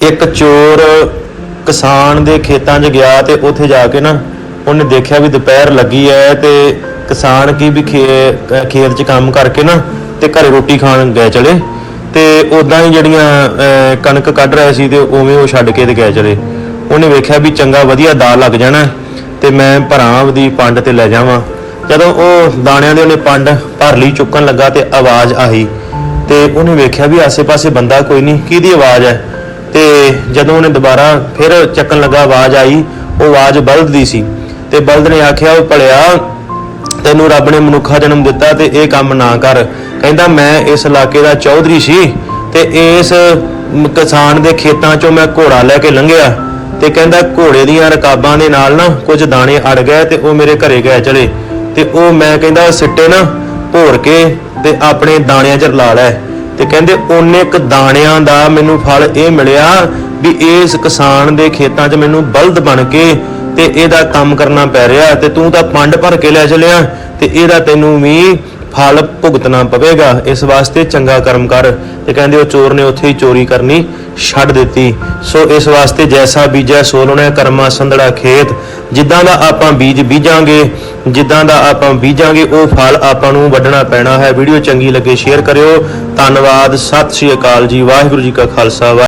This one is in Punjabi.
ਇੱਕ ਚੋਰ ਕਿਸਾਨ ਦੇ ਖੇਤਾਂ 'ਚ ਗਿਆ ਤੇ ਉੱਥੇ ਜਾ ਕੇ ਨਾ ਉਹਨੇ ਦੇਖਿਆ ਵੀ ਦੁਪਹਿਰ ਲੱਗੀ ਐ ਤੇ ਕਿਸਾਨ ਕੀ ਵੀ ਖੇ- ਖੇਤ 'ਚ ਕੰਮ ਕਰਕੇ ਨਾ ਤੇ ਘਰੇ ਰੋਟੀ ਖਾਣ ਗਏ ਚਲੇ ਤੇ ਉਦਾਂ ਹੀ ਜਿਹੜੀਆਂ ਅਹ, ਕਣਕ ਕੱਢ ਰਹੇ ਸੀ ਤੇ ਉਵੇਂ ਉਹ ਛੱਡ ਕੇ ਤੇ ਗਏ ਚਲੇ। ਉਹਨੇ ਵੇਖਿਆ ਵੀ ਚੰਗਾ ਵਧੀਆ ਦਾਲ ਲੱਗ ਜਾਣਾ ਤੇ ਮੈਂ ਭਰਾਂ ਦੀ ਪੰਡ ਤੇ ਲੈ ਜਾਵਾਂ। ਜਦੋਂ ਉਹ ਦਾਣਿਆਂ ਦੇ ਉਹਨੇ ਪੰਡ ਭਰ ਲਈ ਚੁੱਕਣ ਲੱਗਾ ਤੇ ਆਵਾਜ਼ ਆਈ ਤੇ ਉਹਨੇ ਵੇਖਿਆ ਵੀ ਆਸੇ-ਪਾਸੇ ਬੰਦਾ ਕੋਈ ਨਹੀਂ ਕਿਹਦੀ ਆਵਾਜ਼ ਹੈ ਤੇ ਜਦੋਂ ਉਹਨੇ ਦੁਬਾਰਾ ਫਿਰ ਚੱਕਣ ਲੱਗਾ, ਆਵਾਜ਼ ਆਈ, ਉਹ ਆਵਾਜ਼ ਬਲਦ ਦੀ ਸੀ ਤੇ ਬਲਦ ਨੇ ਆਖਿਆ, ਉਹ ਭਲਿਆ, ਤੈਨੂੰ ਰੱਬ ਨੇ ਮਨੁੱਖਾ ਜਨਮ ਦਿੱਤਾ ਤੇ ਇਹ ਕੰਮ ਨਾ ਕਰ। ਕਹਿੰਦਾ, ਮੈਂ ਇਸ ਇਲਾਕੇ ਦਾ ਚੌਧਰੀ ਸੀ ਤੇ ਇਸ ਕਿਸਾਨ ਦੇ ਖੇਤਾਂ ਚੋਂ ਮੈਂ ਘੋੜਾ ਲੈ ਕੇ ਲੰਘਿਆ ਤੇ ਕਹਿੰਦਾ, ਘੋੜੇ ਦੀਆਂ ਰਕਾਬਾਂ ਦੇ ਨਾਲ ਨਾ ਕੁਝ ਦਾਣੇ ਅੜ ਗਏ ਤੇ ਉਹ ਮੇਰੇ ਘਰੇ ਗਏ ਚਲੇ ਤੇ ਉਹ ਮੈਂ ਕਹਿੰਦਾ, ਸਿੱਟੇ ਨਾ, ਭੋਰ ਕੇ ਤੇ ਆਪਣੇ ਦਾਣਿਆਂ 'ਚ ਲਾ ਲੈ ਤੇ ਕਹਿੰਦੇ ਓਨੇ ਕ ਦਾਣਿਆਂ ਦਾ ਮੈਨੂੰ ਫਲ ਇਹ ਮਿਲਿਆ ਵੀ ਇਸ ਕਿਸਾਨ ਦੇ ਖੇਤਾਂ 'ਚ ਮੈਨੂੰ ਬਲਦ ਬਣ ਕੇ ਤੇ ਇਹਦਾ ਕੰਮ ਕਰਨਾ ਪੈ ਰਿਹਾ ਤੇ ਤੂੰ ਤਾਂ ਪੰਡ ਭਰ ਕੇ ਲੈ ਚਲਿਆ ਤੇ ਇਹਦਾ ਤੈਨੂੰ ਵੀ ਫਲ ਭੁਗਤਣਾ ਪਵੇਗਾ। ਇਸ ਵਾਸਤੇ ਚੰਗਾ ਕਰਮ ਕਰ। ਤੇ ਕਹਿੰਦੇ ਉਹ ਚੋਰ ਨੇ ਉੱਥੇ ਹੀ ਚੋਰੀ ਕਰਨੀ ਛੱਡ ਦਿੱਤੀ। ਸੋ ਇਸ ਵਾਸਤੇ ਜੈਸਾ ਬੀਜੈ ਸੋ ਲੋਣਾ ਕਰਮਾ ਸੰਧੜਾ ਖੇਤ। ਜਿੱਦਾਂ ਦਾ ਆਪਾਂ ਬੀਜ ਬੀਜਾਂਗੇ, ਜਿੱਦਾਂ ਦਾ ਆਪਾਂ ਬੀਜਾਂਗੇ, ਉਹ ਫਲ ਆਪਾਂ ਨੂੰ ਵੱਢਣਾ ਪੈਣਾ ਹੈ। ਵੀਡੀਓ ਚੰਗੀ ਲੱਗੇ, ਸ਼ੇਅਰ ਕਰਿਓ। ਧੰਨਵਾਦ। ਸਤਿ ਸ਼੍ਰੀ ਅਕਾਲ ਜੀ। ਵਾਹਿਗੁਰੂ ਜੀ ਕਾ ਖਾਲਸਾ। ਵਾਹਿ